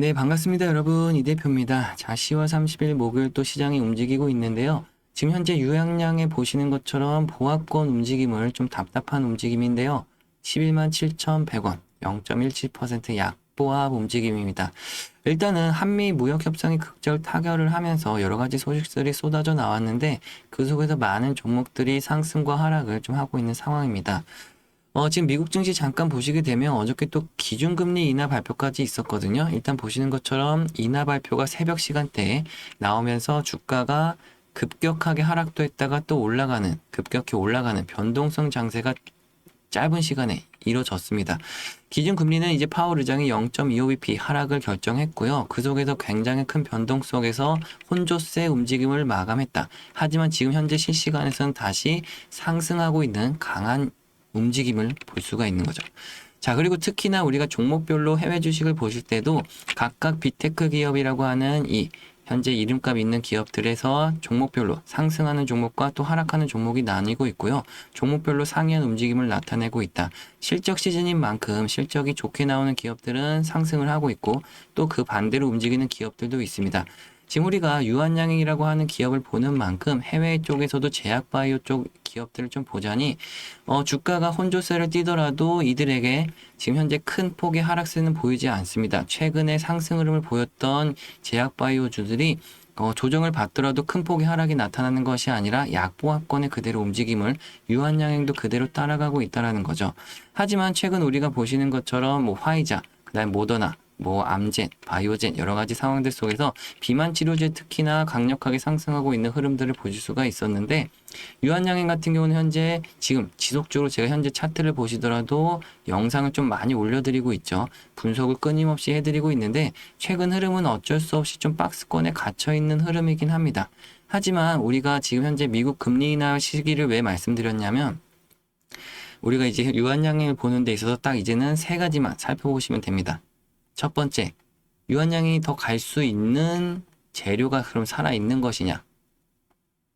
네, 반갑습니다, 여러분. 이 대표입니다. 자, 10월 30일 목요일 또 시장이 움직이고 있는데요. 지금 현재 유양량에 보시는 것처럼 보합권 움직임을 좀 답답한 움직임인데요. 11만 7,100원, 0.17% 약보합 움직임입니다. 일단은 한미 무역 협상이 극적 타결을 하면서 여러 가지 소식들이 쏟아져 나왔는데 그 속에서 많은 종목들이 상승과 하락을 좀 하고 있는 상황입니다. 어, 지금 미국 증시 잠깐 보시게 되면 어저께 또 기준금리 인하 발표까지 있었거든요. 일단 보시는 것처럼 인하 발표가 새벽 시간대에 나오면서 주가가 급격하게 하락도 했다가 또 올라가는, 급격히 올라가는 변동성 장세가 짧은 시간에 이루어졌습니다. 기준금리는 이제 파월 의장이 0.25bp 하락을 결정했고요. 그 속에서 굉장히 큰 변동 속에서 혼조세 움직임을 마감했다. 하지만 지금 현재 실시간에서는 다시 상승하고 있는 강한 움직임을 볼 수가 있는 거죠. 자, 그리고 특히나 우리가 종목별로 해외 주식을 보실 때도 각각 비테크 기업이라고 하는 이 현재 이름값 있는 기업들에서 종목별로 상승하는 종목과 또 하락하는 종목이 나뉘고 있고요. 종목별로 상이한 움직임을 나타내고 있다. 실적 시즌인 만큼 실적이 좋게 나오는 기업들은 상승을 하고 있고 또 그 반대로 움직이는 기업들도 있습니다. 지금 우리가 유한양행이라고 하는 기업을 보는 만큼 해외 쪽에서도 제약바이오 쪽 기업들을 좀 보자니 어, 주가가 혼조세를 띠더라도 이들에게 지금 현재 큰 폭의 하락세는 보이지 않습니다. 최근에 상승 흐름을 보였던 제약바이오주들이 어, 조정을 받더라도 큰 폭의 하락이 나타나는 것이 아니라 약보합권의 그대로 움직임을 유한양행도 그대로 따라가고 있다라는 거죠. 하지만 최근 우리가 보시는 것처럼 뭐 화이자, 그다음 모더나, 뭐 암젠, 바이오젠 여러 가지 상황들 속에서 비만 치료제 특히나 강력하게 상승하고 있는 흐름들을 보실 수가 있었는데 유한양행 같은 경우는 현재 지금 지속적으로 제가 현재 차트를 보시더라도 영상을 좀 많이 올려드리고 있죠. 분석을 끊임없이 해드리고 있는데 최근 흐름은 어쩔 수 없이 좀 박스권에 갇혀 있는 흐름이긴 합니다. 하지만 우리가 지금 현재 미국 금리 인하 시기를 왜 말씀드렸냐면 우리가 이제 유한양행을 보는 데 있어서 딱 이제는 세 가지만 살펴보시면 됩니다. 첫 번째, 유한양이 더 갈 수 있는 재료가 그럼 살아있는 것이냐?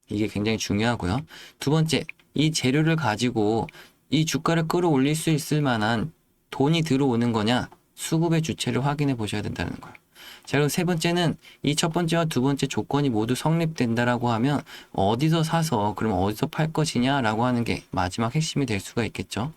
이게 굉장히 중요하고요. 두 번째, 이 재료를 가지고 이 주가를 끌어올릴 수 있을 만한 돈이 들어오는 거냐? 수급의 주체를 확인해 보셔야 된다는 거예요. 자, 그리고 세 번째는 이 첫 번째와 두 번째 조건이 모두 성립된다라고 하면 어디서 사서 그럼 어디서 팔 것이냐라고 하는 게 마지막 핵심이 될 수가 있겠죠.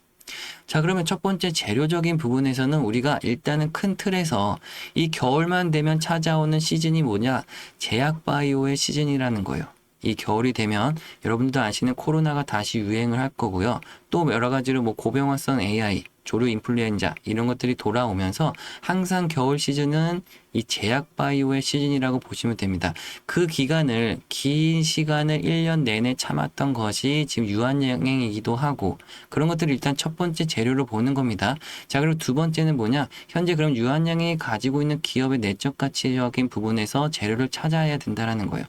자, 그러면 첫 번째 재료적인 부분에서는 우리가 일단은 큰 틀에서 이 겨울만 되면 찾아오는 시즌이 뭐냐? 제약 바이오의 시즌이라는 거예요. 이 겨울이 되면 여러분들도 아시는 코로나가 다시 유행을 할 거고요. 또 여러 가지로 뭐 고병화성 AI, 조류 인플루엔자 이런 것들이 돌아오면서 항상 겨울 시즌은 이 제약 바이오의 시즌이라고 보시면 됩니다. 그 기간을 긴 시간을 1년 내내 참았던 것이 지금 유한양행이기도 하고 그런 것들을 일단 첫 번째 재료로 보는 겁니다. 자, 그리고 두 번째는 뭐냐? 현재 그럼 유한양행이 가지고 있는 기업의 내적 가치적인 부분에서 재료를 찾아야 된다라는 거예요.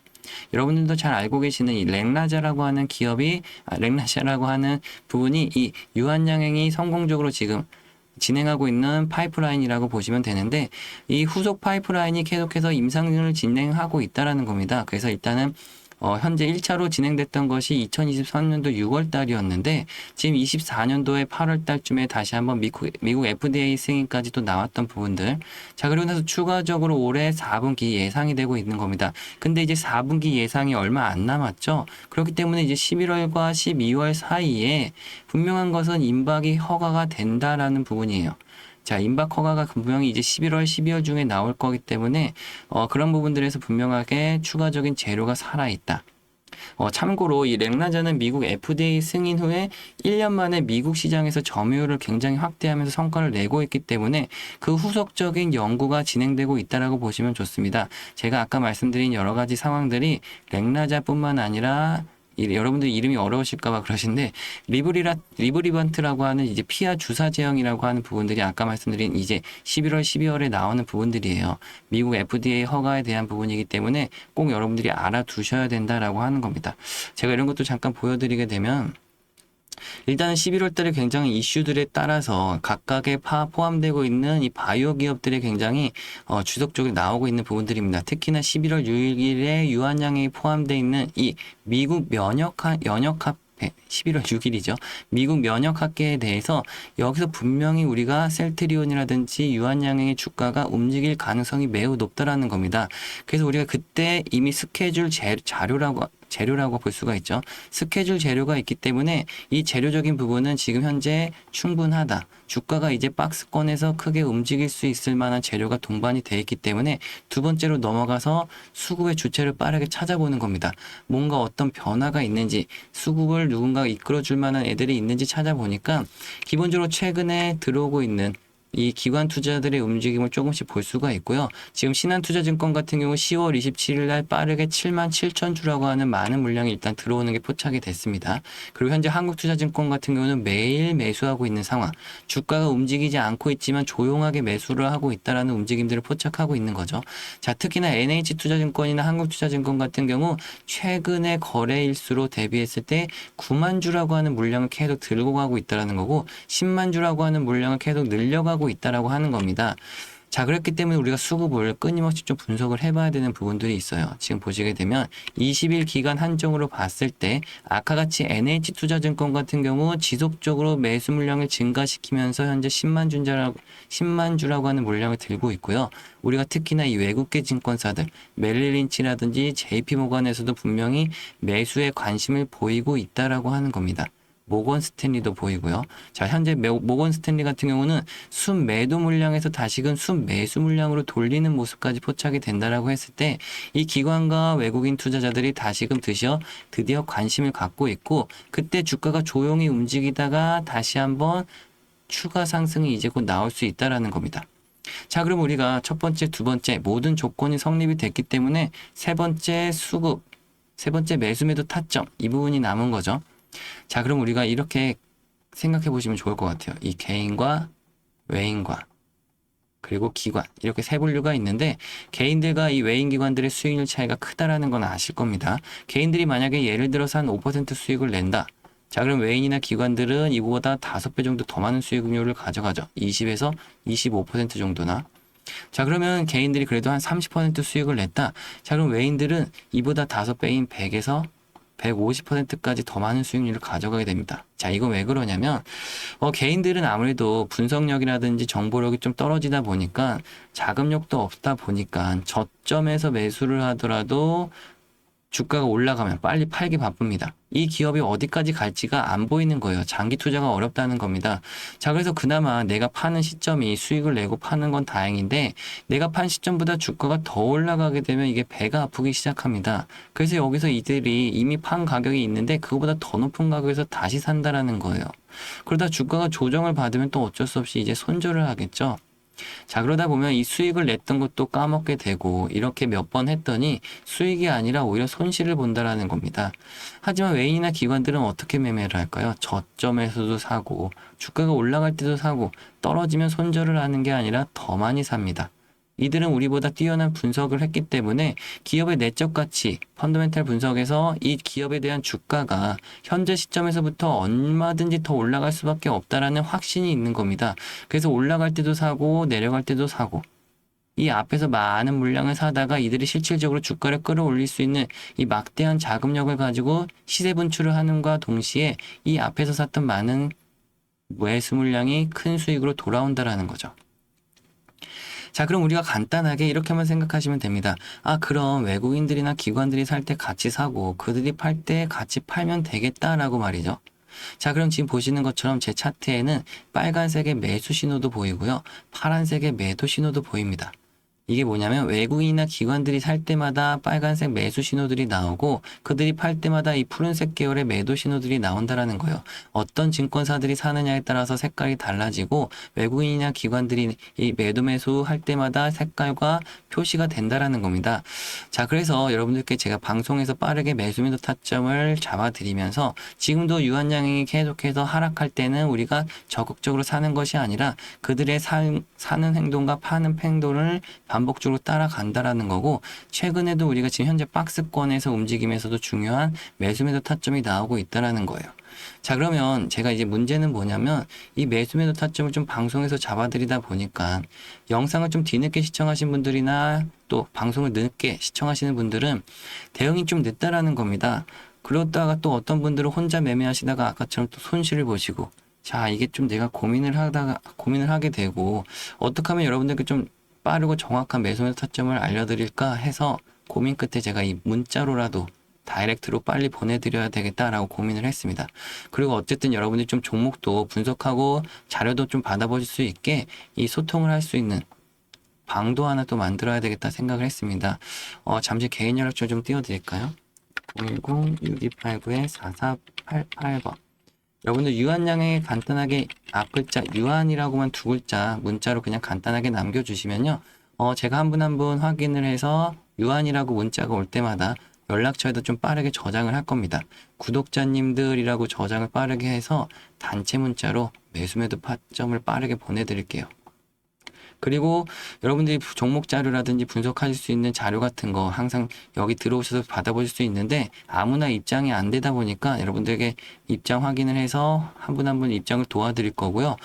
여러분들도 잘 알고 계시는 이 렉나자라고 하는 기업이 아, 렉나자라고 하는 부분이 이 유한양행이 성공적으로 지금 진행하고 있는 파이프라인이라고 보시면 되는데 이 후속 파이프라인이 계속해서 임상을 진행하고 있다라는 겁니다. 그래서 일단은 어, 현재 1차로 진행됐던 것이 2023년도 6월 달이었는데 지금 24년도에 8월 달쯤에 다시 한번 미국, 미국 FDA 승인까지 또 나왔던 부분들. 자, 그리고 나서 추가적으로 올해 4분기 예상이 되고 있는 겁니다. 근데 이제 4분기 예상이 얼마 안 남았죠. 그렇기 때문에 이제 11월과 12월 사이에 분명한 것은 임박이 허가가 된다라는 부분이에요. 자, 임박 허가가 분명히 이제 11월, 12월 중에 나올 거기 때문에 어, 그런 부분들에서 분명하게 추가적인 재료가 살아있다. 어, 참고로 이 렉나자는 미국 FDA 승인 후에 1년 만에 미국 시장에서 점유율을 굉장히 확대하면서 성과를 내고 있기 때문에 그 후속적인 연구가 진행되고 있다라고 보시면 좋습니다. 제가 아까 말씀드린 여러 가지 상황들이 렉나자뿐만 아니라 이- 여러분들 이름이 어려우실까봐 그러신데 리브리라 리브리번트라고 하는 이제 피하 주사 제형이라고 하는 부분들이 아까 말씀드린 이제 11월 12월에 나오는 부분들이에요. 미국 FDA 허가에 대한 부분이기 때문에 꼭 여러분들이 알아두셔야 된다라고 하는 겁니다. 제가 이런 것도 잠깐 보여드리게 되면 일단은 11월 달에 굉장히 이슈들에 따라서 각각의 파 포함되고 있는 이 바이오 기업들이 굉장히 어, 주석적으로 나오고 있는 부분들입니다. 특히나 11월 6일에 유한양이 포함되어 있는 이 미국 면역 연역합 11월 6일이죠. 미국 면역학계에 대해서 여기서 분명히 우리가 셀트리온이라든지 유한양행의 주가가 움직일 가능성이 매우 높다라는 겁니다. 그래서 우리가 그때 이미 스케줄 재, 자료라고 재료라고 볼 수가 있죠. 스케줄 재료가 있기 때문에 이 재료적인 부분은 지금 현재 충분하다. 주가가 이제 박스권에서 크게 움직일 수 있을 만한 재료가 동반이 돼 있기 때문에 두 번째로 넘어가서 수급의 주체를 빠르게 찾아보는 겁니다. 뭔가 어떤 변화가 있는지 수급을 누군가 이끌어 줄 만한 애들이 있는지 찾아보니까 기본적으로 최근에 들어오고 있는 이 기관 투자들의 움직임을 조금씩 볼 수가 있고요. 지금 신한투자증권 같은 경우 10월 27일 날 빠르게 7만 7천 주라고 하는 많은 물량이 일단 들어오는 게 포착이 됐습니다. 그리고 현재 한국투자증권 같은 경우는 매일 매수하고 있는 상황. 주가가 움직이지 않고 있지만 조용하게 매수를 하고 있다라는 움직임들을 포착하고 있는 거죠. 자, 특히나 NH투자증권이나 한국투자증권 같은 경우 최근의 거래일수로 대비했을 때 9만 주라고 하는 물량을 계속 들고 가고 있다라는 거고 10만 주라고 하는 물량을 계속 늘려가고 있다라고 하는 겁니다. 자, 그렇기 때문에 우리가 수급을 끊임없이 좀 분석을 해봐야 되는 부분들이 있어요. 지금 보시게 되면 20일 기간 한정으로 봤을 때 아까 같이 NH투자증권 같은 경우 지속적으로 매수 물량을 증가시키면서 현재 10만 주라고 10만 주라고 하는 물량을 들고 있고요. 우리가 특히나 이 외국계 증권사들 멜릴린치라든지 JP모간에서도 분명히 매수에 관심을 보이고 있다라고 하는 겁니다. 모건 스탠리도 보이고요. 자, 현재 매- 모건 스탠리 같은 경우는 순 매도 물량에서 다시금 순 매수 물량으로 돌리는 모습까지 포착이 된다라고 했을 때 이 기관과 외국인 투자자들이 다시금 드셔 드디어 관심을 갖고 있고 그때 주가가 조용히 움직이다가 다시 한번 추가 상승이 이제 곧 나올 수 있다라는 겁니다. 자, 그럼 우리가 첫 번째, 두 번째 모든 조건이 성립이 됐기 때문에 세 번째 수급, 세 번째 매수 매도 타점 이 부분이 남은 거죠. 자, 그럼 우리가 이렇게 생각해 보시면 좋을 것 같아요. 이 개인과 외인과 그리고 기관 이렇게 세 분류가 있는데 개인들과 이 외인 기관들의 수익률 차이가 크다라는 건 아실 겁니다. 개인들이 만약에 예를 들어서 한 5% 수익을 낸다. 자, 그럼 외인이나 기관들은 이보다 다섯 배 정도 더 많은 수익률을 가져가죠. 20에서 25% 정도나. 자, 그러면 개인들이 그래도 한 30% 수익을 냈다. 자, 그럼 외인들은 이보다 다섯 배인 100에서 150%까지 더 많은 수익률을 가져가게 됩니다. 자, 이건 왜 그러냐면, 어, 개인들은 아무래도 분석력이라든지 정보력이 좀 떨어지다 보니까 자금력도 없다 보니까 저점에서 매수를 하더라도 주가가 올라가면 빨리 팔기 바쁩니다. 이 기업이 어디까지 갈지가 안 보이는 거예요. 장기 투자가 어렵다는 겁니다. 자, 그래서 그나마 내가 파는 시점이 수익을 내고 파는 건 다행인데 내가 판 시점보다 주가가 더 올라가게 되면 이게 배가 아프기 시작합니다. 그래서 여기서 이들이 이미 판 가격이 있는데 그거보다 더 높은 가격에서 다시 산다라는 거예요. 그러다 주가가 조정을 받으면 또 어쩔 수 없이 이제 손절을 하겠죠. 자, 그러다 보면 이 수익을 냈던 것도 까먹게 되고, 이렇게 몇 번 했더니 수익이 아니라 오히려 손실을 본다라는 겁니다. 하지만 외인이나 기관들은 어떻게 매매를 할까요? 저점에서도 사고, 주가가 올라갈 때도 사고, 떨어지면 손절을 하는 게 아니라 더 많이 삽니다. 이들은 우리보다 뛰어난 분석을 했기 때문에 기업의 내적 가치, 펀더멘탈 분석에서 이 기업에 대한 주가가 현재 시점에서부터 얼마든지 더 올라갈 수밖에 없다라는 확신이 있는 겁니다. 그래서 올라갈 때도 사고 내려갈 때도 사고 이 앞에서 많은 물량을 사다가 이들이 실질적으로 주가를 끌어올릴 수 있는 이 막대한 자금력을 가지고 시세 분출을 하는과 동시에 이 앞에서 샀던 많은 매수 물량이 큰 수익으로 돌아온다라는 거죠. 자, 그럼 우리가 간단하게 이렇게만 생각하시면 됩니다. 아, 그럼 외국인들이나 기관들이 살 때 같이 사고 그들이 팔 때 같이 팔면 되겠다라고 말이죠. 자, 그럼 지금 보시는 것처럼 제 차트에는 빨간색의 매수 신호도 보이고요. 파란색의 매도 신호도 보입니다. 이게 뭐냐면 외국인이나 기관들이 살 때마다 빨간색 매수 신호들이 나오고 그들이 팔 때마다 이 푸른색 계열의 매도 신호들이 나온다라는 거예요. 어떤 증권사들이 사느냐에 따라서 색깔이 달라지고 외국인이나 기관들이 이 매도 매수 할 때마다 색깔과 표시가 된다라는 겁니다. 자, 그래서 여러분들께 제가 방송에서 빠르게 매수 매도 타점을 잡아드리면서 지금도 유한양행이 계속해서 하락할 때는 우리가 적극적으로 사는 것이 아니라 그들의 사, 사는 행동과 파는 행동을 반복적으로 따라간다라는 거고 최근에도 우리가 지금 현재 박스권에서 움직임에서도 중요한 매수 매도 타점이 나오고 있다라는 거예요. 자 그러면 제가 이제 문제는 뭐냐면 이 매수 매도 타점을 좀 방송에서 잡아드리다 보니까 영상을 좀 뒤늦게 시청하신 분들이나 또 방송을 늦게 시청하시는 분들은 대응이 좀 늦다라는 겁니다. 그러다가 또 어떤 분들은 혼자 매매하시다가 아까처럼 또 손실을 보시고 자 이게 좀 내가 고민을 하다가 고민을 하게 되고 어떻게 하면 여러분들께 좀 빠르고 정확한 매수 매수 타점을 알려드릴까 해서 고민 끝에 제가 이 문자로라도 다이렉트로 빨리 보내드려야 되겠다라고 고민을 했습니다. 그리고 어쨌든 여러분들이 좀 종목도 분석하고 자료도 좀 받아보실 수 있게 이 소통을 할 수 있는 방도 하나 또 만들어야 되겠다 생각을 했습니다. 어, 잠시 개인 연락처 좀 띄워드릴까요? 010-6289-4488번. 여러분들 유한양에 간단하게 앞 글자 유한이라고만 두 글자 문자로 그냥 간단하게 남겨주시면요. 어, 제가 한 분 한 분 확인을 해서 유한이라고 문자가 올 때마다 연락처에도 좀 빠르게 저장을 할 겁니다. 구독자님들이라고 저장을 빠르게 해서 단체 문자로 매수매도 파점을 빠르게 보내드릴게요. 그리고 여러분들이 종목 자료라든지 분석하실 수 있는 자료 같은 거 항상 여기 들어오셔서 받아보실 수 있는데 아무나 입장이 안 되다 보니까 여러분들에게 입장 확인을 해서 한 분 한분 입장을 도와드릴 거고요.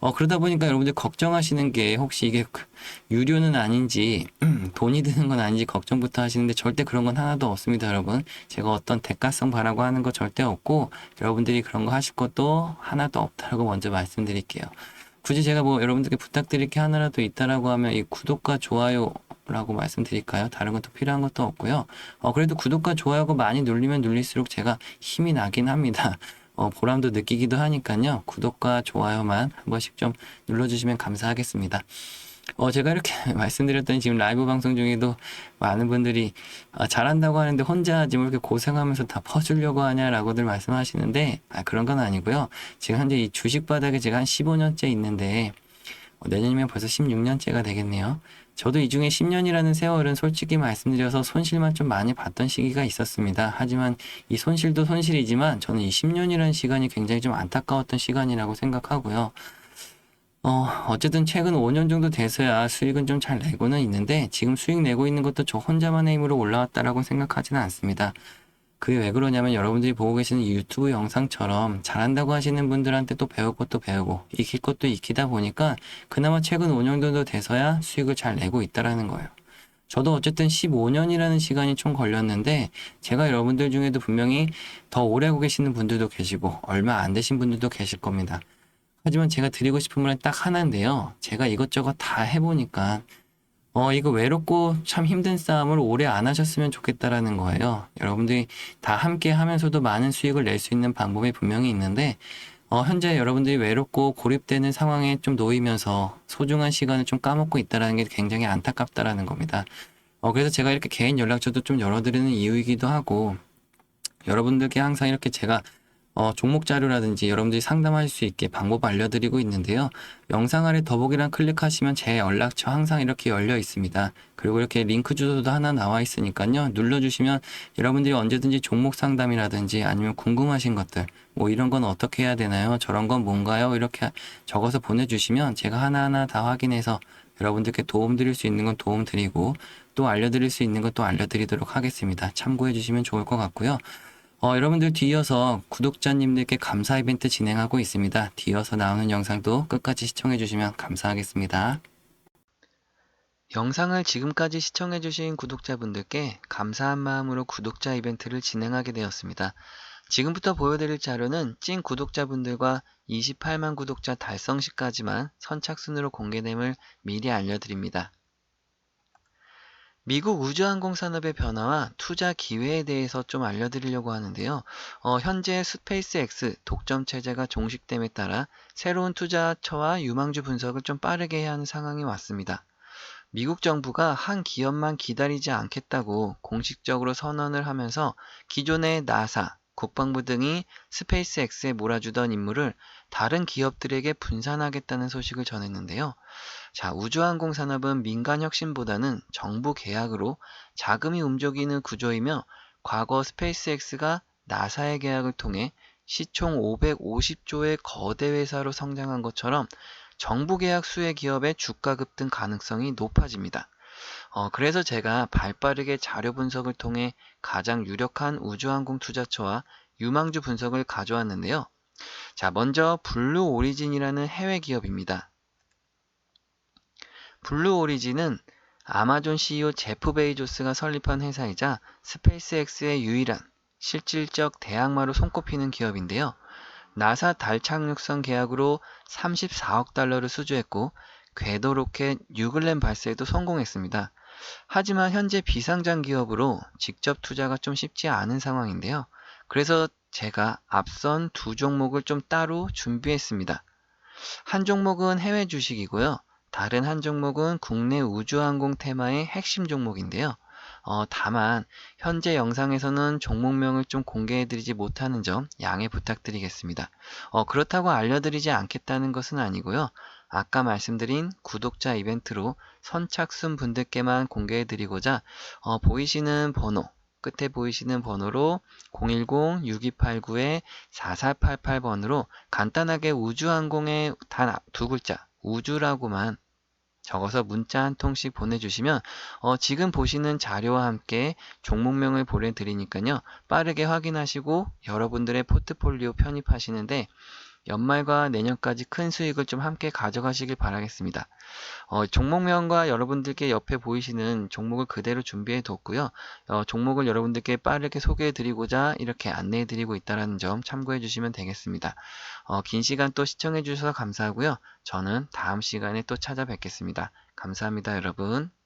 어, 그러다 보니까 여러분들 걱정하시는 게 혹시 이게 그 유료는 아닌지 돈이 드는 건 아닌지 걱정부터 하시는데 절대 그런 건 하나도 없습니다, 여러분. 제가 어떤 대가성 바라고 하는 거 절대 없고 여러분들이 그런 거 하실 것도 하나도 없다고 먼저 말씀드릴게요. 굳이 제가 뭐 여러분들께 부탁드릴 게 하나라도 있다라고 하면 이 구독과 좋아요 라고 말씀드릴까요? 다른 것도 필요한 것도 없고요. 어, 그래도 구독과 좋아요가 많이 눌리면 눌릴수록 제가 힘이 나긴 합니다. 어, 보람도 느끼기도 하니까요. 구독과 좋아요만 한 번씩 좀 눌러주시면 감사하겠습니다. 어, 제가 이렇게 말씀드렸더니 지금 라이브 방송 중에도 많은 분들이 아, 잘한다고 하는데 혼자 지금 이렇게 고생하면서 다 퍼주려고 하냐라고들 말씀하시는데 아, 그런 건 아니고요. 지금 현재 이 주식 바닥에 제가 한 15년째 있는데 어, 내년이면 벌써 16년째가 되겠네요. 저도 이 중에 10년이라는 세월은 솔직히 말씀드려서 손실만 좀 많이 봤던 시기가 있었습니다. 하지만 이 손실도 손실이지만 저는 이 10년이라는 시간이 굉장히 좀 안타까웠던 시간이라고 생각하고요. 어, 어쨌든 최근 5년 정도 돼서야 수익은 좀 잘 내고는 있는데 지금 수익 내고 있는 것도 저 혼자만의 힘으로 올라왔다라고 생각하지는 않습니다. 그게 왜 그러냐면 여러분들이 보고 계시는 이 유튜브 영상처럼 잘한다고 하시는 분들한테 또 배울 것도 배우고 익힐 것도 익히다 보니까 그나마 최근 5년 정도 돼서야 수익을 잘 내고 있다라는 거예요. 저도 어쨌든 15년이라는 시간이 총 걸렸는데 제가 여러분들 중에도 분명히 더 오래 하고 계시는 분들도 계시고 얼마 안 되신 분들도 계실 겁니다. 하지만 제가 드리고 싶은 말은 딱 하나인데요. 제가 이것저것 다 해보니까 어, 이거 외롭고 참 힘든 싸움을 오래 안 하셨으면 좋겠다라는 거예요. 여러분들이 다 함께 하면서도 많은 수익을 낼 수 있는 방법이 분명히 있는데, 어, 현재 여러분들이 외롭고 고립되는 상황에 좀 놓이면서 소중한 시간을 좀 까먹고 있다라는 게 굉장히 안타깝다라는 겁니다. 어, 그래서 제가 이렇게 개인 연락처도 좀 열어드리는 이유이기도 하고, 여러분들께 항상 이렇게 제가 어, 종목 자료라든지 여러분들이 상담하실 수 있게 방법 알려드리고 있는데요. 영상 아래 더보기란 클릭하시면 제 연락처 항상 이렇게 열려 있습니다. 그리고 이렇게 링크 주소도 하나 나와 있으니까요. 눌러주시면 여러분들이 언제든지 종목 상담이라든지 아니면 궁금하신 것들 뭐 이런 건 어떻게 해야 되나요? 저런 건 뭔가요? 이렇게 적어서 보내주시면 제가 하나하나 다 확인해서 여러분들께 도움 드릴 수 있는 건 도움 드리고 또 알려드릴 수 있는 것도 알려드리도록 하겠습니다. 참고해 주시면 좋을 것 같고요. 어, 여러분들 뒤이어서 구독자님들께 감사 이벤트 진행하고 있습니다. 뒤이어서 나오는 영상도 끝까지 시청해 주시면 감사하겠습니다. 영상을 지금까지 시청해 주신 구독자분들께 감사한 마음으로 구독자 이벤트를 진행하게 되었습니다. 지금부터 보여드릴 자료는 찐 구독자분들과 28만 구독자 달성 시까지만 선착순으로 공개됨을 미리 알려드립니다. 미국 우주항공 산업의 변화와 투자 기회에 대해서 좀 알려드리려고 하는데요. 어, 현재 스페이스X 독점 체제가 종식됨에 따라 새로운 투자처와 유망주 분석을 좀 빠르게 해야 하는 상황이 왔습니다. 미국 정부가 한 기업만 기다리지 않겠다고 공식적으로 선언을 하면서 기존의 나사, 국방부 등이 스페이스X에 몰아주던 임무를 다른 기업들에게 분산하겠다는 소식을 전했는데요. 자, 우주항공 산업은 민간 혁신보다는 정부 계약으로 자금이 움직이는 구조이며 과거 스페이스X가 나사의 계약을 통해 시총 550조의 거대 회사로 성장한 것처럼 정부 계약 수혜 기업의 주가 급등 가능성이 높아집니다. 어, 그래서 제가 발 빠르게 자료 분석을 통해 가장 유력한 우주항공 투자처와 유망주 분석을 가져왔는데요. 자, 먼저 블루 오리진이라는 해외 기업입니다. 블루 오리진은 아마존 CEO 제프 베이조스가 설립한 회사이자 스페이스X의 유일한 실질적 대항마로 손꼽히는 기업인데요. 나사 달 착륙선 계약으로 34억 달러를 수주했고 궤도 로켓 뉴글렌 발사에도 성공했습니다. 하지만 현재 비상장 기업으로 직접 투자가 좀 쉽지 않은 상황인데요. 그래서 제가 앞선 두 종목을 좀 따로 준비했습니다. 한 종목은 해외 주식이고요. 다른 한 종목은 국내 우주항공 테마의 핵심 종목인데요. 어, 다만 현재 영상에서는 종목명을 좀 공개해드리지 못하는 점 양해 부탁드리겠습니다. 어, 그렇다고 알려드리지 않겠다는 것은 아니고요. 아까 말씀드린 구독자 이벤트로 선착순 분들께만 공개해드리고자 어, 보이시는 번호 끝에 보이시는 번호로 010-6289-4488번으로 간단하게 우주항공의 단 두 글자 우주라고만 적어서 문자 한 통씩 보내주시면 어, 지금 보시는 자료와 함께 종목명을 보내드리니까요. 빠르게 확인하시고 여러분들의 포트폴리오 편입하시는데 연말과 내년까지 큰 수익을 좀 함께 가져가시길 바라겠습니다. 어, 종목명과 여러분들께 옆에 보이시는 종목을 그대로 준비해 뒀고요. 어, 종목을 여러분들께 빠르게 소개해 드리고자 이렇게 안내해 드리고 있다는 점 참고해 주시면 되겠습니다. 어, 긴 시간 또 시청해 주셔서 감사하고요. 저는 다음 시간에 또 찾아뵙겠습니다. 감사합니다, 여러분.